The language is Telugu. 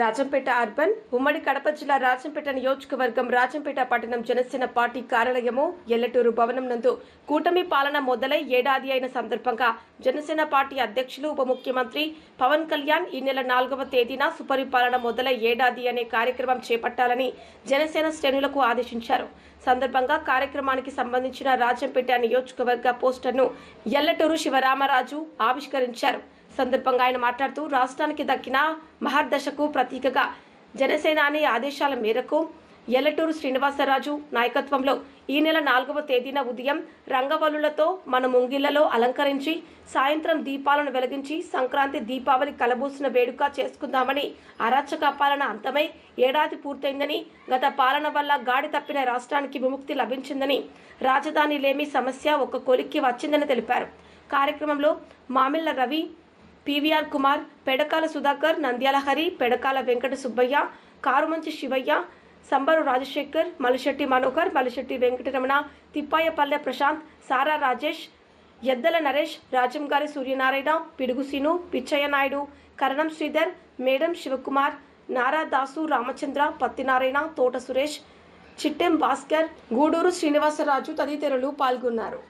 రాజంపేట అర్బన్ ఉమ్మడి కడప జిల్లా రాజంపేట నియోజకవర్గం రాజంపేట పట్టణం జనసేన పార్టీ కార్యాలయము ఎల్లటూరు భవనం నందు కూటమి పాలన మొదలై ఏడాది అయిన సందర్భంగా జనసేన పార్టీ అధ్యక్షులు ఉప ముఖ్యమంత్రి పవన్ కళ్యాణ్ ఈ నెల నాలుగవ తేదీన సుపరిపాలన మొదలై ఏడాది అనే కార్యక్రమం చేపట్టాలని జనసేన శ్రేణులకు ఆదేశించారు. సందర్భంగా కార్యక్రమానికి సంబంధించిన రాజంపేట నియోజకవర్గ పోస్టర్ను ఎల్లటూరు శివరామరాజు ఆవిష్కరించారు. సందర్భంగా ఆయన మాట్లాడుతూ రాష్ట్రానికి దక్కిన మహర్దశకు ప్రతీకగా జనసేనాని ఆదేశాల మేరకు ఎల్లటూరు శ్రీనివాసరాజు నాయకత్వంలో ఈ నెల నాలుగవ తేదీన ఉదయం రంగవల్లులతో మన ముంగిళ్ళలో అలంకరించి సాయంత్రం దీపాలను వెలిగించి సంక్రాంతి దీపావళి కలబూసిన వేడుక చేసుకుందామని అరాచక పాలన అంతమై ఏడాది పూర్తయిందని గత పాలన వల్ల గాడి తప్పిన రాష్ట్రానికి విముక్తి లభించిందని రాజధాని లేమి సమస్య ఒక కొలిక్కి వచ్చిందని తెలిపారు. కార్యక్రమంలో Mamilla Ravi P V R Kumar Pedakala Sudhakar Nandyala Hari Pedakala Venkata Subbaiah Karumanchi Sivaiah Sambaru Rajasekhar Malisetti Manohar Malisetti Venkataramana Thippayapalle Prashanth Sara Rajesh Eddala Naresh Rajangari Suryanarayana Pidugu Seenu Pichaiah Naidu Karanam Sridhar Medam Sivakumar Nara Dasu Ramachandra Pattinarayana Thota Suresh Chittem Bhaskar Gudur Srinivasaraju తదితరులు పాల్గొన్నారు.